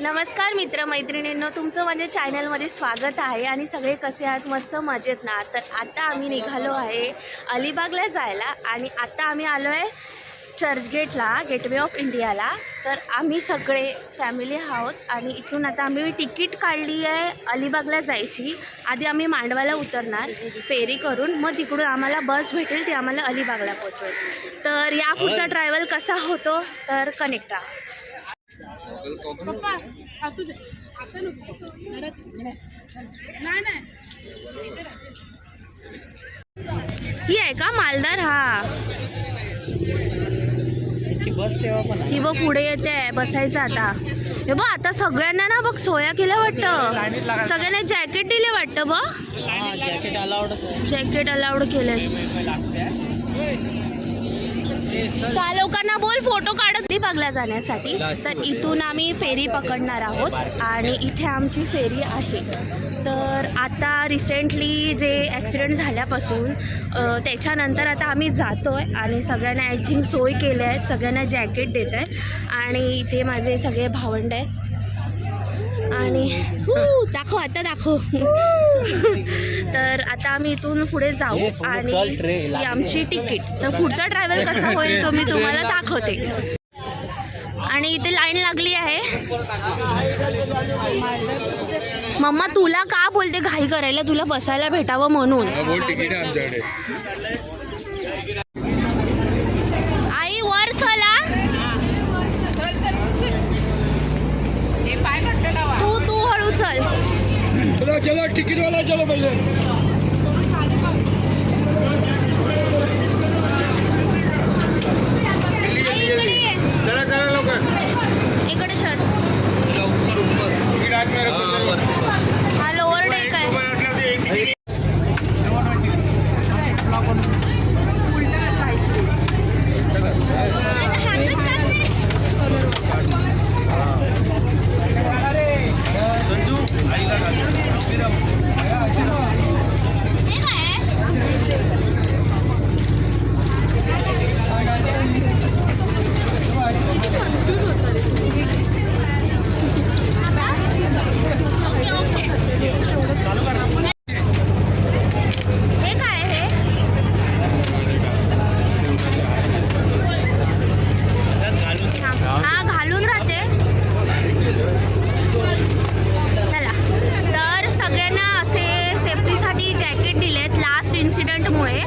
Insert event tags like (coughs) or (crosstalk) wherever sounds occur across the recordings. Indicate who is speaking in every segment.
Speaker 1: नमस्कार मित्र मैत्रिणींनो तुमचं माझ्या चॅनलमध्ये स्वागत आहे आणि सगळे कसे आहात? मस्त मजेत ना? तर आता आम्ही निघालो आहे अलिबागला जायला आणि आता आम्ही आलो आहे चर्चगेटला गेटवे ऑफ इंडियाला. तर आम्ही सगळे फॅमिली आहोत आणि इथून आता आम्ही तिकीट काढली आहे अलिबागला जायची. आधी आम्ही मांडवाला उतरणार फेरी करून. मग तिकडून आम्हाला बस भेटेल ती आम्हाला अलिबागला पोचवेल तर या पुढचा ट्रॅव्हल कसा होतो? तर कनेक्ट राहा.
Speaker 2: पप्पा असू दे. आता नको. घरात नाही नाही.
Speaker 1: ही आहे का मालदार? हा.
Speaker 3: बस सेवा पण
Speaker 1: ही बघ पुढे येते. बसायचं आता. हे बघ आता सगळ्यांना ना बघ सोया केल्या वाटतं. सगळ्यांना जॅकेट दिले वाटतं बघ.
Speaker 3: जॅकेट अलाउड
Speaker 1: जॅकेट अलाउड केले त्या लोकांना बोल फोटो काढत. बघला जाण्यासाठी. तर इथून आम्ही फेरी पकडणार आहोत आणि इथे आमची फेरी आहे. तर आता रिसेंटली जे ॲक्सिडेंट झाल्यापासून त्याच्यानंतर आता आम्ही जातो आहे आणि सगळ्यांना आय थिंक सोय केल्या आहेत सगळ्यांना जॅकेट देत आहे. आणि इथे माझे सगळे भावंड आहेत. आणि (laughs) हू, दाखव आता दाखव. (laughs) तर आता आम्ही इथून पुढे जाऊ आणि आमची तिकीट (laughs) तर पुढचा ट्रॅव्हल कसा होईल तो मी तुम्हाला दाखवते. आणि इथे लाईन लागली आहे. मम्मा तुला का बोलते घाई करायला? तुला बसायला भेटावं म्हणून
Speaker 4: बोल तिकीट आहे आमच्याकडे
Speaker 1: आई वर चला
Speaker 2: चल चल चल हे पाय घट्ट लावा
Speaker 1: तू तू हळू चल
Speaker 4: चलो चलो वाला चलो पहिले
Speaker 1: आई इकडे ये.
Speaker 4: चला चला लवकर
Speaker 1: इकडे चल
Speaker 4: तिकीट आत
Speaker 1: हा लोअर डेक आहे माझा हातच जात नाही. हे काय आहे? ओके ओके हे काय आहे हे हा घालून राहते चला तर सगळ्यांना असे सेफ्टीसाठी जॅकेट दिलेत लास्ट इन्सिडेंटमुळे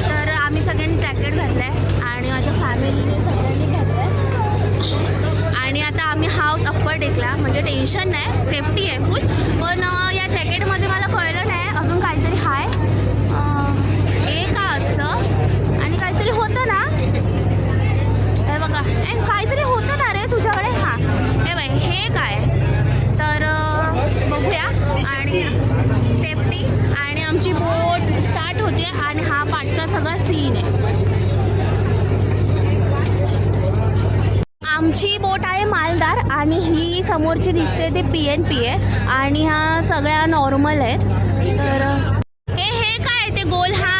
Speaker 1: तर आम्ही सगळ्यांनी जॅकेट घातलं आहे आणि माझ्या फॅमिलीने सगळ्यांनी घातलं आहे आणि आता आम्ही हाव अप्पर डेकला म्हणजे टेन्शन नाही सेफ्टी आहे फुल पण अं, या जॅकेटमध्ये मला कळलं नाही अजून काहीतरी हाय अं, हे का असतं आणि काहीतरी होतं ना हे बघा ए काहीतरी होतं ना रे तुझ्याकडे हां हे बाई हे काय तर अं, बघूया आणि सेफ्टी आणि आमची बोट स्टार्ट होते आणि हा पाठचा सगळा सीन आहे आमची बोट आहे मालदार आणि ही समोरची दिसते ते पी एन पी आहे आणि हा सगळ्या नॉर्मल आहेत. तर हे हे काय ते गोल? हा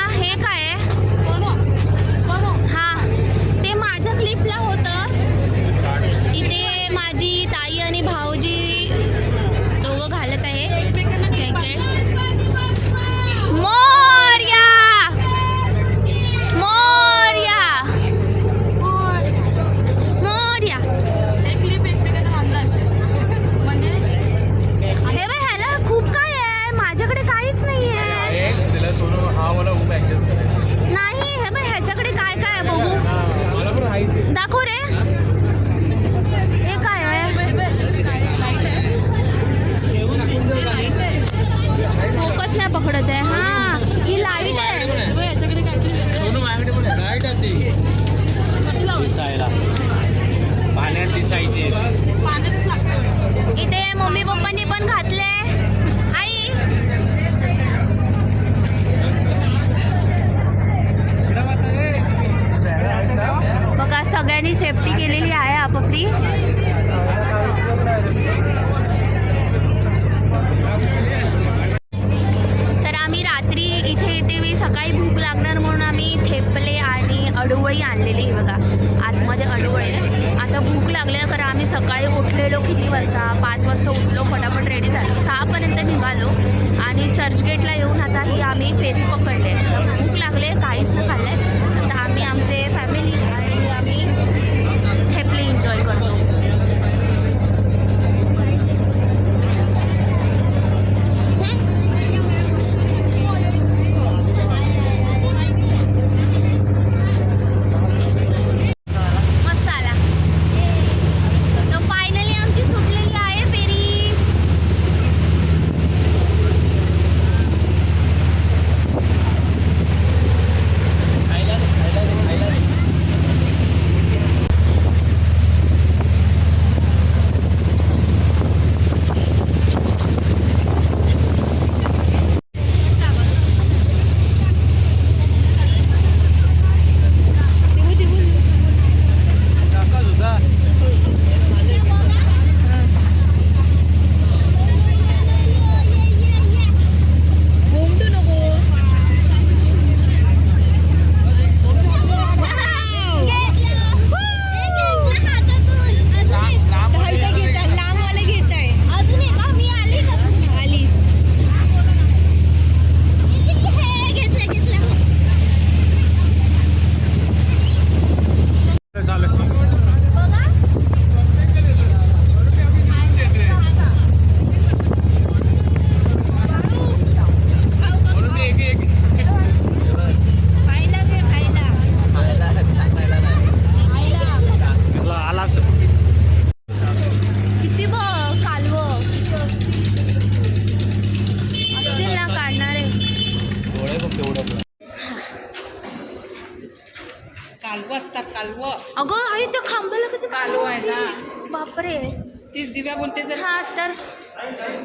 Speaker 2: दिव्या बोलते जर.
Speaker 1: हा तर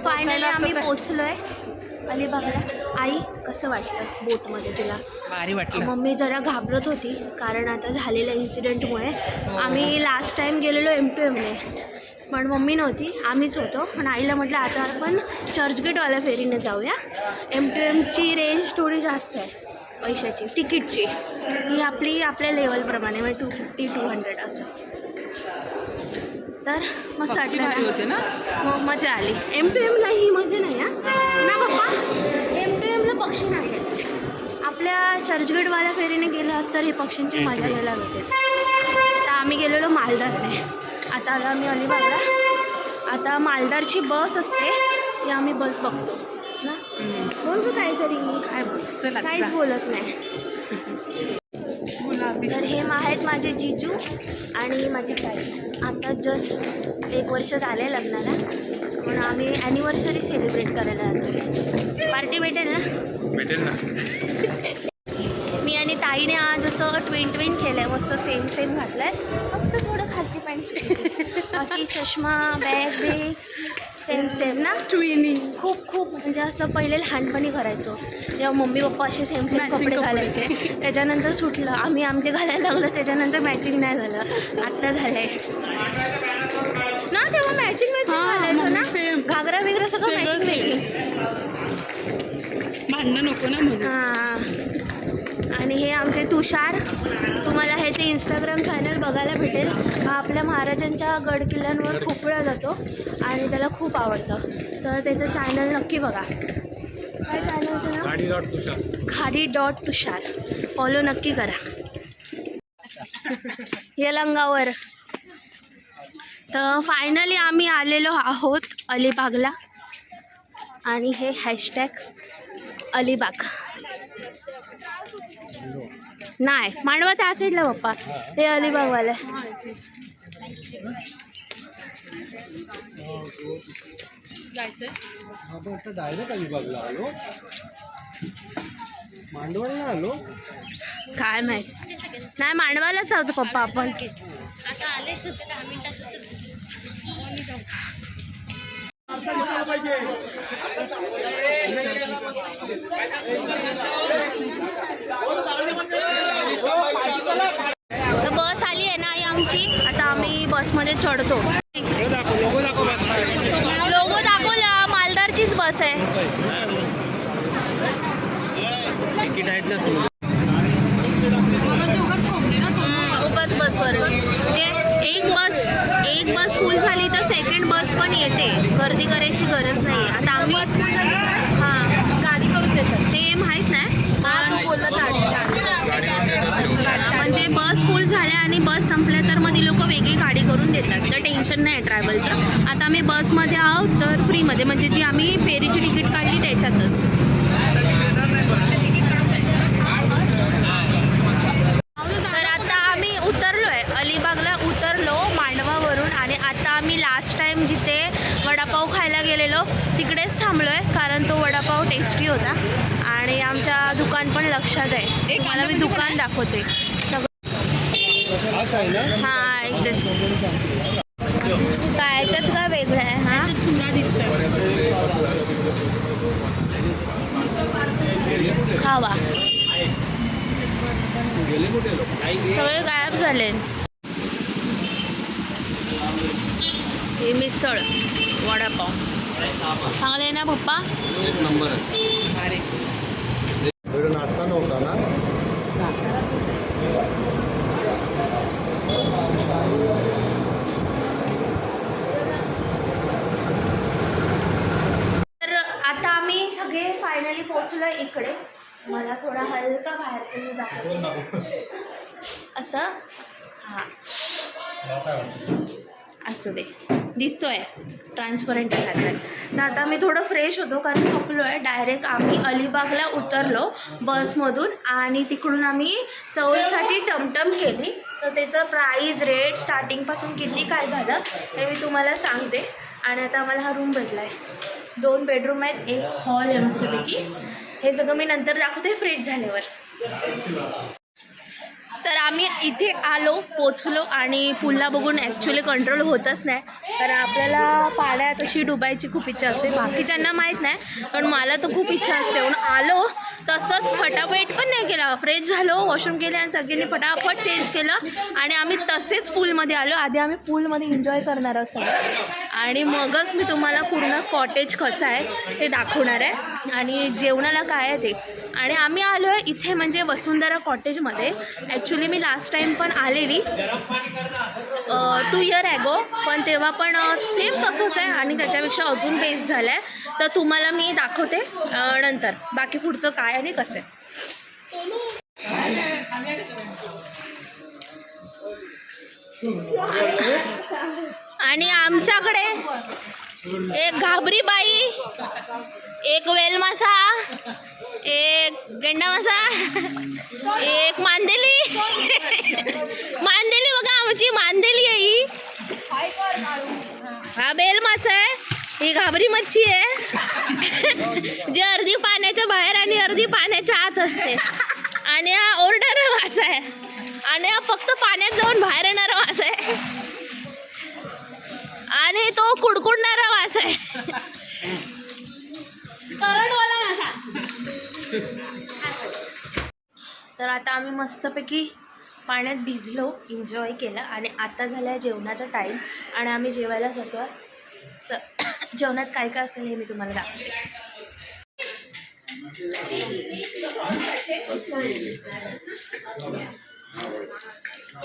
Speaker 1: फायनली आम्ही
Speaker 2: तर-
Speaker 1: पोचलोय. अलिबागला आई कसं वाटलं बोटमध्ये तुला?
Speaker 2: भारी वाटलं.
Speaker 1: मम्मी जरा घाबरत होती कारण आता झालेल्या इन्सिडेंटमुळे आम्ही लास्ट टाईम गेलेलो एम टू एमने पण मम्मी नव्हती आम्हीच होतो. पण आईला म्हटलं आता आपण चर्चगेटवाल्या फेरीने जाऊया. एम टू एमची रेंज थोडी जास्त आहे पैशाची तिकीटची. ही आपली आपल्या लेवलप्रमाणे म्हणजे टू फिफ्टी टू हंड्रेड असं. तर मस्त वाटलं?
Speaker 2: होते ना?
Speaker 1: मग मजा आली. एम टू एमला ही मजा नाही हा? ना पप्पा? एम टू एमला पक्षी नाही आहेत. आपल्या चर्चगेटवाल्या फेरीने गेलं तर हे पक्ष्यांची मजा घ्यायला भेटेल तर आम्ही गेलेलो मालदारने आता आलो आम्ही अलिबागला. आता मालदारची बस असते ती आम्ही बस बघतो. ना? बोल तू काहीतरी.
Speaker 2: काय बोल? चल
Speaker 1: काहीच बोलत नाही. (laughs) तर हे आहेत माझे जिजू आणि माझी ताई. आता जस्ट एक वर्ष झालं आहे लग्नाला. म्हणून आम्ही ॲनिव्हर्सरी सेलिब्रेट करायला जातो पार्टी भेटेल ना?
Speaker 4: भेटेल ना.
Speaker 1: मी आणि ताईने आज असं ट्विन ट्विन केलं आहे मस्त सेम सेम घातलं आहे फक्त थोडं खालची पॅन्ट बाकी चष्मा बॅग बिग सेम सेम ना?
Speaker 2: ट्विनिंग
Speaker 1: खूप खूप. म्हणजे असं पहिले लहानपणी करायचो. जेव्हा मम्मी पप्पा असे सेम सेम कपडे. घालायचे. त्याच्यानंतर सुटलं. आम्ही आमचे घालायला लागलो त्याच्यानंतर मॅचिंग नाही झालं. आत्ता झालंय. ना तेव्हा मॅचिंग मॅचिंग घालायचो ना. घागरा बिगरा सगळं मॅचिंग. मॅचिंग
Speaker 2: भांडणं नको ना म्हणून
Speaker 1: हां. आणि हे आमचे तुषार तुम्हाला ह्याचे इंस्टाग्राम चॅनल बघायला भेटेल. हा आपल्या महाराजांच्या गड किल्ल्यांवर खूप वेळा जातो आणि त्याला खूप आवडतं. तर त्याचं चॅनल नक्की बघा. काय
Speaker 4: गाडी डॉट तुषार.
Speaker 1: खाडी डॉट तुषार. फॉलो नक्की करा. यलंगावर. तर फायनली आम्ही आलेलो आहोत अलिबागला. आणि हे हॅशटॅग अलिबाग. नाही मांडवा त्या साईडला पप्पा हे अलिबागवाले.
Speaker 3: आपण आता डायरेक्ट अलिबागला आलो. मांडवळला आलो.
Speaker 1: काय माहीत. नाही मांडवालाच आहोत पप्पा आपण. तर बस आली आहे ना आई आमची. आता आम्ही बसमध्ये चढतो
Speaker 4: लोगो दाखव बस
Speaker 1: लोगो दाखवला मालदारचीच बस आहे
Speaker 3: समोर
Speaker 2: मग दोघं झोपले ना समोर.
Speaker 1: उगाच बस बरोबर म्हणजे एक बस एक आहे गर्दी करायची गरज नाही आता आम्ही हां.
Speaker 2: गाडी करून देतात.
Speaker 1: ते माहीत नाही. पण
Speaker 2: बोलला
Speaker 1: म्हणजे बस फुल झाल्या आणि बस संपल्या तर मग ती लोक वेगळी गाडी करून देतात. तर टेन्शन नाही आहे ट्रॅव्हलचं आता आम्ही बसमध्ये आहोत तर फ्रीमध्ये म्हणजे जी आम्ही फेरीची तिकीट काढली त्याच्यातच तर आता आम्ही उतरलो आहे अलिबागला उतरलो मांडवावरून आणि आता आम्ही लास्ट टाईम जिथे वडापाव खायला गेलेलो तिकडेच थांबलो आहे कारण तो वडापाव टेस्टी होता. आणि आमच्या दुकान पण लक्षात आहे. तुम्हाला मी दुकान दाखवते. हां इथेच. काय याच्यात काय वेगळं आहे हां? खावा.
Speaker 3: गेले कुठे लोक?
Speaker 1: सगळे गायब झाले हे मिसळ वडापाव. चांगले ना पप्पा?
Speaker 3: एक नंबर नाश्ता नव्हता ना?
Speaker 1: तर आता आम्ही सगळे फायनली पोचलो इकडे. मला थोडा हलका बाहेरचं दाखवते. असं? हां. असू दे. दिसतोय. ट्रान्सपरंट ह्याचं आहे तर आता मी थोडं फ्रेश होतो कारण थकलो आहे डायरेक्ट आम्ही अलिबागला उतरलो बसमधून आणि तिकडून आम्ही चौलसाठी टमटम केली. तर त्याचं प्राईज रेट स्टार्टिंगपासून किती काय झालं हे मी तुम्हाला सांगते. आणि आता आम्हाला हा रूम भेटला आहे दोन बेडरूम आहेत एक हॉल आहे मस्तपैकी हे सगळं मी नंतर दाखवते फ्रेश झाल्यावर. तर आम्ही इथे आलो पोचलो आणि पुलला बघून ॲक्च्युली कंट्रोल होतच नाही. कारण आपल्याला पाण्यात अशी डुबायची खूप इच्छा असते. बाकीच्यांना माहीत नाही पण मला तर खूप इच्छा असते. म्हणून आलो तसंच फटाफट पण नाही केला. फ्रेश झालो वॉशरूम केले आणि सगळ्यांनी फटाफट चेंज केलं आणि आम्ही तसेच पूलमध्ये आलो. आधी आम्ही पूलमध्ये एन्जॉय करणार आहोत आणि मगच मी तुम्हाला पूर्ण कॉटेज कसं आहे ते दाखवणार आहे. आणि जेवणाला काय आहे ते. आणि आम्ही आलो आहे इथे म्हणजे वसुंधरा कॉटेजमध्ये. ॲक्च्युली मी लास्ट टाईम पण आलेली टू इयर ॲगो पण तेव्हा पण सेम तसंच आहे आणि त्याच्यापेक्षा अजून बेस्ट झालं आहे तर तुम्हाला मी दाखवते नंतर. बाकी पुढचं काय आणि कसं आहे. आणि आमच्याकडे एक घाबरी बाई एक वेल मासा एक गेंडा मासा एक मांदेली. मांदेली बघा आमची मांदेली आहे ही. हा बेल मासा आहे. ही घाबरी मच्छी आहे. जी अर्धी पाण्याच्या बाहेर आणि अर्धी पाण्याच्या आत असते. आणि हा ओरडर मासा आहे. आणि हा फक्त पाण्यात जाऊन बाहेर येणारा मासा आहे. आणि तो कुडकुडणारा वास आहे. करंटवाला मासा (laughs) तर आता आम्ही मस्तपैकी पाण्यात भिजलो एन्जॉय केलं आणि आता झाला आहे जेवणाचा टाईम आणि आम्ही जेवायला जातो. तर (coughs) जेवणात काय काय असेल हे मी तुम्हाला दाखवते.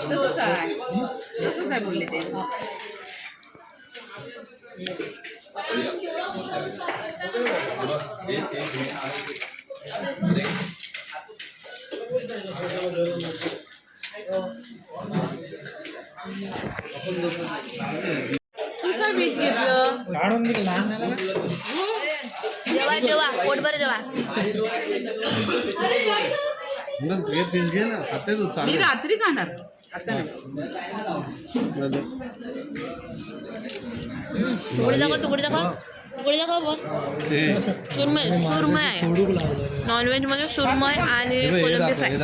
Speaker 2: तसंच आहे. तसंच आहे बोलले ते. तू काय मीठ घेतलं?
Speaker 4: काढून दिलं
Speaker 1: जेवा जेवा पोटभर जेवा.
Speaker 2: मी रात्री खाणार.
Speaker 1: तुकडी दाखव तुकडी दाखव. तुकडी दाखव बघ. सुरमय सुरमय. नॉनव्हेजमध्ये सुरमय आणि कोलंबी फ्राय.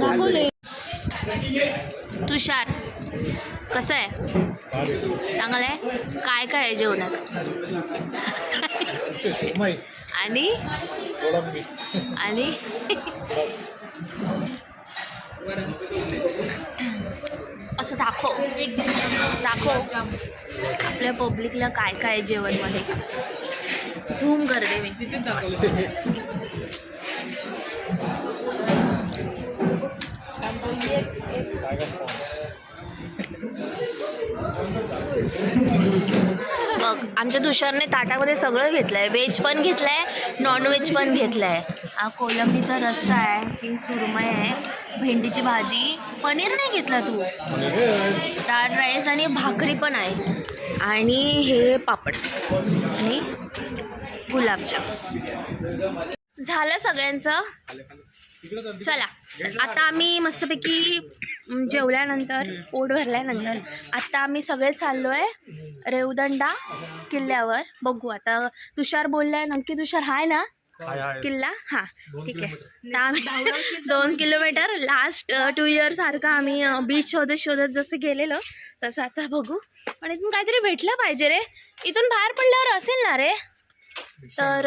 Speaker 1: दाखवले तुषार कसं आहे? चांगलं आहे? काय काय आहे जेवणात? आणि? आणि? असं दाखव. दाखव. आपल्या पब्लिकला काय काय आहे जेवणमध्ये. झूम करते मी. बघ आमच्या तुषारने ताटामध्ये सगळं घेतलं आहे व्हेज पण घेतलं आहे नॉनव्हेज पण घेतलं आहे हा कोलंबीचा रस्सा आहे ही सुरमय आहे. भेंडीची भाजी. पनीर नाही घेतला तू? डाळ राईस आणि भाकरी पण आहे. आणि हे पापड आणि गुलाबजाम. झालं सगळ्यांचं? चला आता आम्ही मस्तपैकी जेवल्यानंतर पोट भरल्यानंतर आता आम्ही सगळे चाललो आहे रेवदंडा किल्ल्यावर. बघू आता तुषार बोललाय नक्की तुषार हाय ना? किल्ला? हां ठीक आहे. तर आम्ही दोन किलोमीटर लास्ट टू इयर सारखं आम्ही बीच शोधत शोधत जसं गेलेलो तसं आता बघू. पण इथून काहीतरी भेटलं पाहिजे रे. इथून बाहेर पडल्यावर असेल ना रे? तर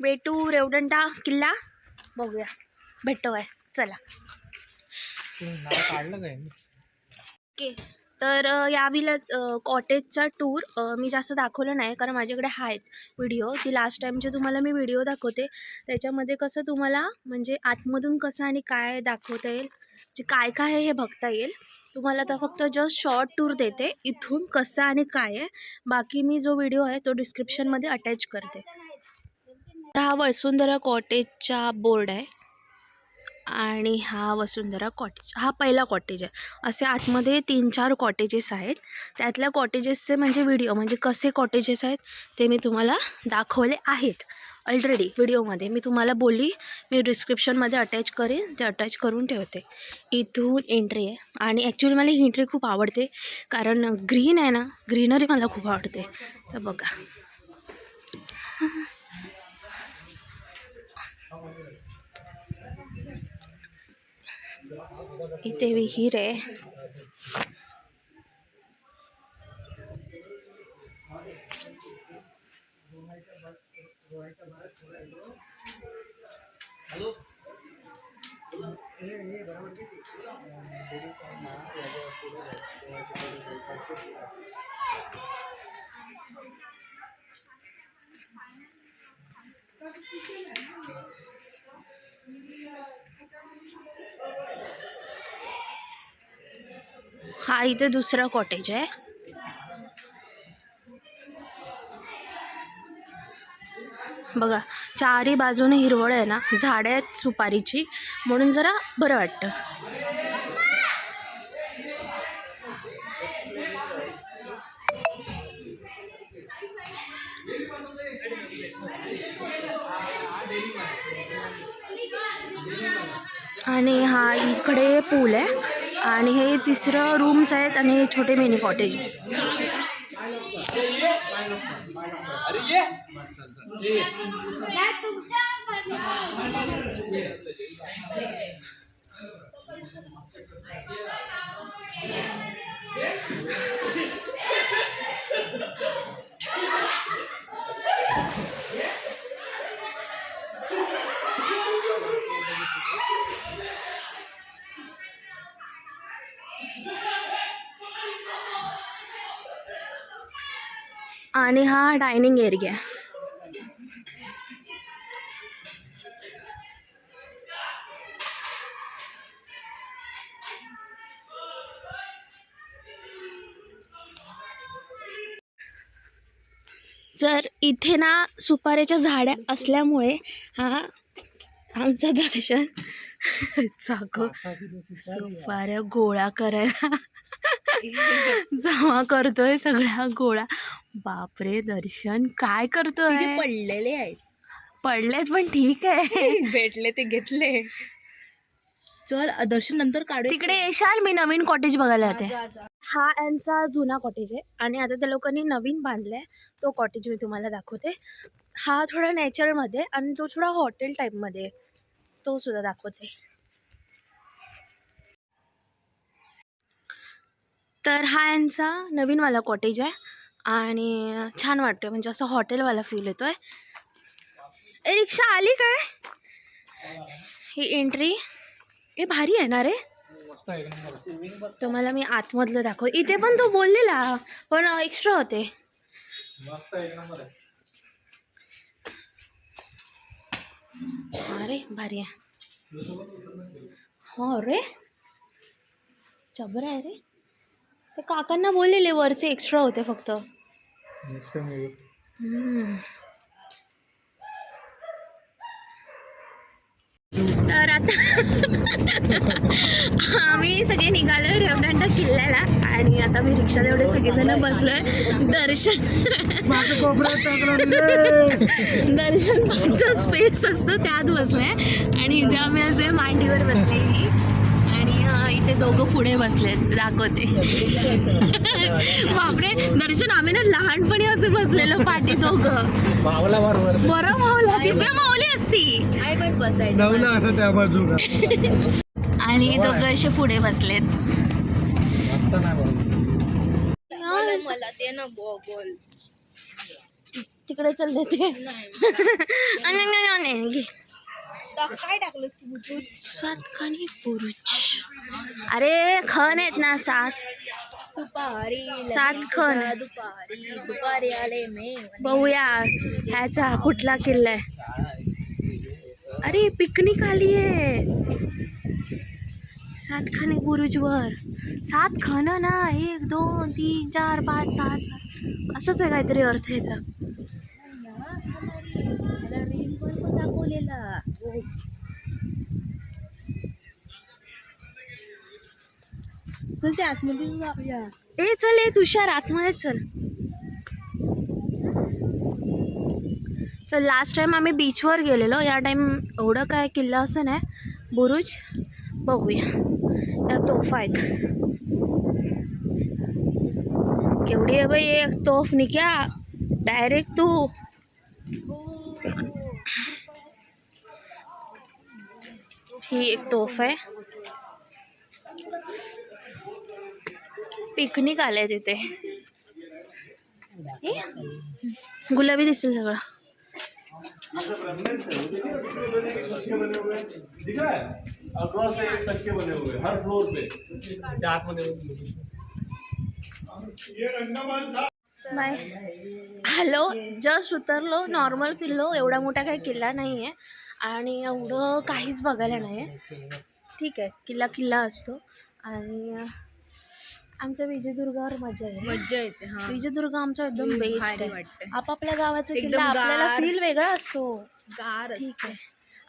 Speaker 1: वेटू रेवदंडा किल्ला बघूया. भेटतो आहे चला
Speaker 4: काढलं काय
Speaker 1: ओके तर या विला कॉटेजचा टूर मी जास्त दाखवलं नाही कारण माझ्याकडे आहेत व्हिडिओ. ती लास्ट टाईमचे तुम्हाला मी व्हिडिओ दाखवते. त्याच्यामध्ये कसं तुम्हाला म्हणजे आतमधून कसं आणि काय दाखवता येईल जे काय काय आहे हे बघता येईल. तुम्हाला तर फक्त जस्ट शॉर्ट टूर देते इथून कसं आणि काय आहे. बाकी मी जो व्हिडिओ आहे तो डिस्क्रिप्शनमध्ये अटॅच करते. तर हा वसुंधरा कॉटेजचा बोर्ड आहे. आणि हा वसुंधरा कॉटेज हा पहिला कॉटेज आहे. असे आतमध्ये तीन चार कॉटेजेस आहेत. त्यातल्या कॉटेजेसचे म्हणजे व्हिडिओ म्हणजे कसे कॉटेजेस आहेत ते मी तुम्हाला दाखवले आहेत. ऑलरेडी व्हिडिओमध्ये मी तुम्हाला बोलली मी डिस्क्रिप्शनमध्ये अटॅच करेन ते अटॅच करून ठेवते. इथून एंट्री आहे. आणि ॲक्च्युली मला ही एंट्री खूप आवडते. कारण ग्रीन आहे ना ग्रीनरी मला खूप आवडते. तर बघा. इथे विहीर आहे. हा इथे दुसरा कॉटेज आहे. बघा चारी बाजूने हिरवळ आहे ना झाडं आहेत सुपारीची म्हणून जरा बरं वाटतं. आणि हा इकडे पूल आहे. आणि हे तिसरं रूम्स आहेत आणि हे छोटे मिनी कॉटेज आणि हा डायनिंग एरिया आहे. जर इथे ना सुपाऱ्याच्या झाड्या असल्यामुळे हा आमचं दर्शन (laughs) जागो सुपाऱ्या गोळा करायला (laughs) जमा करतोय सगळ्या गोळा. बापरे दर्शन काय करतोय?
Speaker 2: पडलेले आहेत.
Speaker 1: पडलेत पण ठीक आहे. (laughs)
Speaker 2: भेटले ते घेतले. चल दर्शन नंतर काढू
Speaker 1: तिकडे येशाल मी नवीन कॉटेज बघायला जाते. हा यांचा जुना कॉटेज आहे आणि आता त्या लोकांनी नवीन बांधलाय. तो कॉटेज मी तुम्हाला दाखवते. हा थोडा नॅचरलमध्ये आणि तो थोडा हॉटेल टाईपमध्ये. तो सुद्धा दाखवते. तर हा यांचा नवीनवाला कॉटेज आहे. आणि छान वाटतोय. म्हणजे असं हॉटेलवाला फील येतोय. आहे रिक्षा आली काय? ही एंट्री हे भारी आहे ना रे. तुम्हाला मी आतमधलं दाखव. इथे पण तो बोललेला पण एक्स्ट्रा होते. अरे भारी आहे. हो रे. चबरा आहे रे. ते काकांना बोललेले वरचे एक्स्ट्रा होते फक्त.
Speaker 4: नेक्स्ट टाइम येऊ
Speaker 1: हम्म. तर आता आम्ही सगळे निघालो रेवदंडा किल्ल्याला आणि आता मी रिक्षात एवढे सगळेजण बसलोय. दर्शन दर्शन पाचचा स्पेस असतो त्यात बसलोय. आणि इथे आम्ही असे मांडीवर बसलेली. दोघं पुढे बसले दाखवते. (laughs) बापरे दर्शन आम्ही ना लहानपणी असे बसलेलो पाठी दोघं. बरं मावला दिव्या मावली असती.
Speaker 4: नवला असं त्या बाजूला. (laughs)
Speaker 1: आणि दोघं असे पुढे बसलेत.
Speaker 2: मला ते ना गोल
Speaker 1: तिकडे चालले ते (laughs) आणि- आणि- आणि- आणि- घे.
Speaker 2: काय टाकलंस तू
Speaker 1: सात खानी पुरुष. अरे खण आहेत ना सात.
Speaker 2: सुपारी
Speaker 1: सात खण.
Speaker 2: दुपारी दुपारी आले मे.
Speaker 1: बघूया ह्याचा कुठला किल्ला आहे. अरे पिकनिक आली आहे. सात खाने बुरुजवर सात खण ना एक दोन तीन चार पाच सहा सात. असंच आहे काहीतरी अर्थ याचा.
Speaker 2: चल ते आतमध्ये जाऊया.
Speaker 1: ए चल ए तुषार आतमध्ये चल. चल लास्ट टाइम आम्ही बीचवर गेलेलो. या टाइम एवढं काय किल्ला असं नाही. बुरुज बघूया. या तोफा आहेत. केवढी आहे बाई एक तोफ. निघ्या डायरेक्ट तू. ही एक तोफ आहे. पिकनिक आलंय तिथे. गुलाबी दिसेल सगळं. बाय. हॅलो जस्ट उतरलो नॉर्मल फिरलो एवढा मोठा काही किल्ला नाही आहे आणि एवढं काहीच बघायला नाही आहे ठीक आहे किल्ला किल्ला असतो. आणि आमच्या विजयदुर्गावर मजा आहे
Speaker 2: मज्जा येते हा.
Speaker 1: विजयदुर्ग आमचा एकदम बेस्ट
Speaker 2: भारी
Speaker 1: आहे.
Speaker 2: वाटतंय.
Speaker 1: आपापल्या गावाचा
Speaker 2: एकदम
Speaker 1: किल्ला आपल्याला
Speaker 2: गार.
Speaker 1: फील वेगळा असतो.
Speaker 2: गार
Speaker 1: ठीक आहे.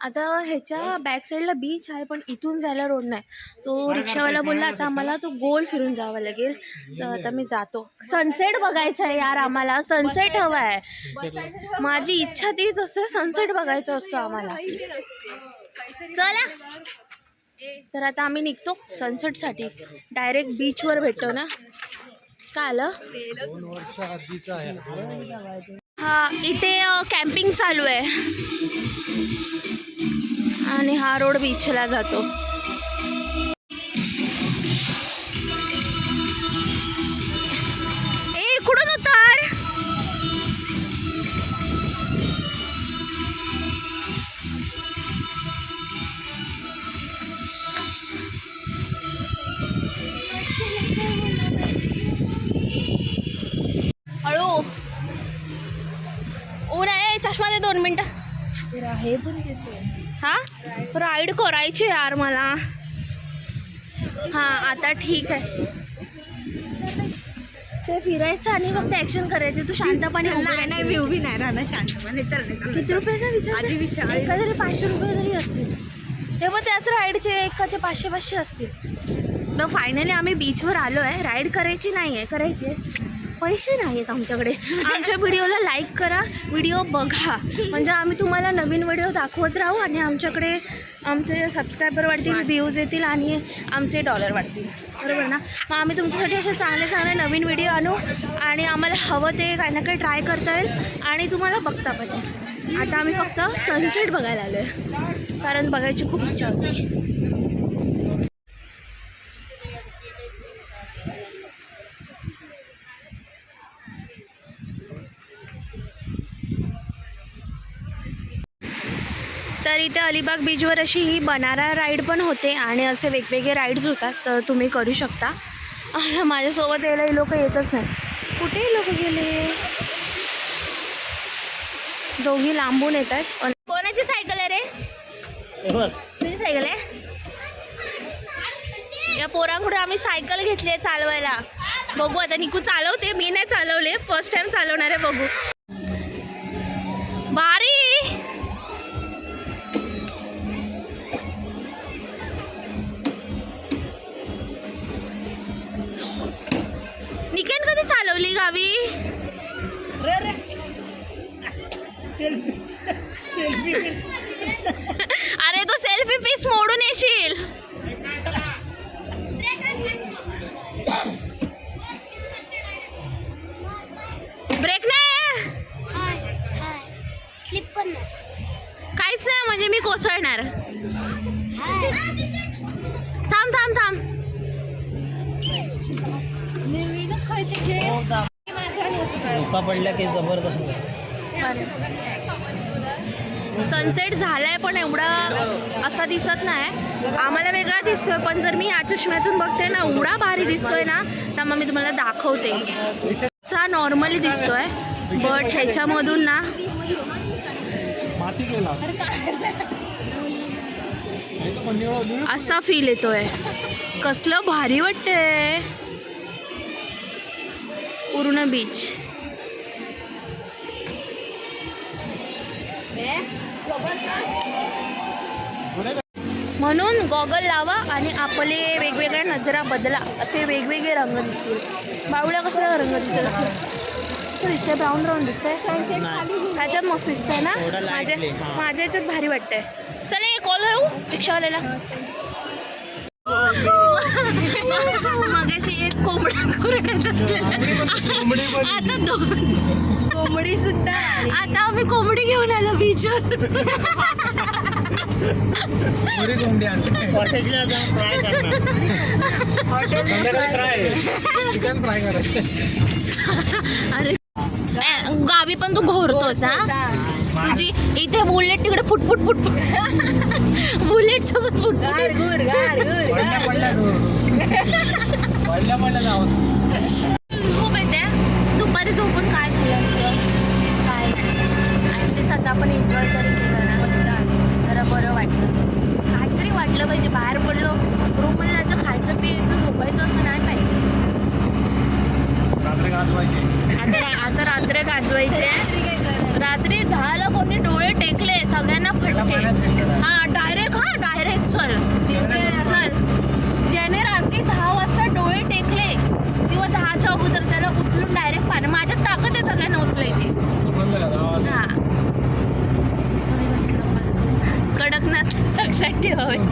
Speaker 1: आता ह्याच्या बॅक साईडला बीच आहे पण इथून जायला रोड नाही. तो रिक्षावाला बोलला आता आम्हाला तो गोल फिरून जावं लागेल. तर आता मी जातो. सनसेट बघायचा आहे यार आम्हाला. सनसेट हवा आहे. माझी इच्छा तीच असते सनसेट बघायचा असतो आम्हाला. चला. तर आता आम्ही निघतो सनसेटसाठी. डायरेक्ट बीचवर भेटतो ना? काय आलं? हा इथे कॅम्पिंग चालू आहे. आणि हा रोड बीचला जातो.
Speaker 2: हे?
Speaker 1: राईड करायची यार मला. हा आता ठीक आहे. ते फिरायचं आणि फक्त ऍक्शन करायचे. तू शांतपणे
Speaker 2: नाही. मी उभी नाही राहणार शांतपणे
Speaker 1: किती रुपयाचा विचार
Speaker 2: आधी विचार.
Speaker 1: एका जरी पाचशे रुपये जरी असतील तेव्हा त्याच राईडचे एकाचे पाचशे पाचशे असतील. तर फायनली आम्ही बीचवर आलो आहे राईड करायची नाही आहे करायची आहे. पैसे नाही आहेत आमच्याकडे. आमच्या व्हिडिओला लाईक करा व्हिडिओ बघा. म्हणजे आम्ही तुम्हाला नवीन व्हिडिओ दाखवत राहू आणि आमच्याकडे आमचे सबस्क्रायबर वाढतील व्ह्यूज येतील आणि आमचे डॉलर वाढतील. बरोबर ना? मग आम्ही तुमच्यासाठी असे चांगले चांगले नवीन व्हिडिओ आणू आणि आम्हाला हवं ते काही ना काही ट्राय करता येईल आणि तुम्हाला बघता पण आता आम्ही फक्त सनसेट बघायला आलो आहे कारण बघायची खूप इच्छा होती. तर इथे अलिबाग बीचवर अशी ही बनारा राईड पण होते आणि असे वेगवेगळे राईड्स होतात तर तुम्ही करू शकता. (laughs) माझ्यासोबत यायला ही लोक येतच नाही कुठे लोक गेले? दोघी लांबून येत आहेत कोणाची सायकल आहे रे? तुझी सायकल आहे? या पोरांकडे आम्ही सायकल घेतली आहे चालवायला. बघू आता निकू चालवते. मी नाही चालवले. फर्स्ट टाइम चालवणार आहे बघू. भारी! गावी अरे तो सेल्फी पीस मोडून येशील. ब्रेक नाही काहीच नाही म्हणजे मी कोसळणार. थांब थांब थांब.
Speaker 4: धोका पडला की जबरदस्त.
Speaker 1: सनसेट झालाय पण एवढा असा दिसत नाही. आम्हाला वेगळा दिसतोय पण जर मी या चष्म्यातून बघते ना एवढा भारी दिसतोय ना तर मग मी तुम्हाला दाखवते. असा नॉर्मली दिसतोय बट ह्याच्यामधून ना असा फील येतोय. कसलं भारी वाटतंय. पूर्ण बीच म्हणून गॉगल लावा आणि आपले वेगवेगळ्या नजरा बदला. असे वेगवेगळे रंग दिसतील. बावळ्या कसला रंग दिसेल? असं कसं दिसतंय ब्राऊन ब्राऊन दिसतंय. ह्याच्यात मस्त दिसतंय ना? माझ्या माझ्या याच्यात भारी वाटतंय. चला एक कॉल लावू रिक्षावाल्याला. मगाशी एक कोंबडा कोरडत असलेला आता दोन.
Speaker 2: कोंबडी सुद्धा
Speaker 1: आता आम्ही कोंबडी घेऊन आलो बीचवर (laughs)
Speaker 4: पुरी कोंबडी आणते.
Speaker 3: कॉटेजला जाऊन ट्राय करणार.
Speaker 4: संध्याकाळी फ्राय चिकन फ्राय करायचं.
Speaker 1: अरे गावी पण तू घोरतोस हा? तुझी इथे बुलेट तिकडे फुटफुट फुटफुट बुलेट सोबत
Speaker 4: तो. जाऊ.
Speaker 1: खूप येते दुपारी झोपून काय झालं काय? आता आपण एन्जॉय तरी केलं बाहेर पडलो. रूममध्ये जायचं खायचं पियचं झोपायचं असं नाही पाहिजे. आता रात्र गाजवायचे रात्री दहाला कोणी डोळे टेकले सगळ्यांना फटके. हा डायरेक्ट हा डायरेक्ट चल. चल. ज्याने रात्री दहा वाजता डोळे टेकले किंवा दहाच्या अगोदर त्याला उचलून डायरेक्ट पाणी माझ्यात ताकद आहे सगळ्यांना उचलायची.
Speaker 4: हा.
Speaker 1: कडकनाथ लक्षात ठेवावे. हो,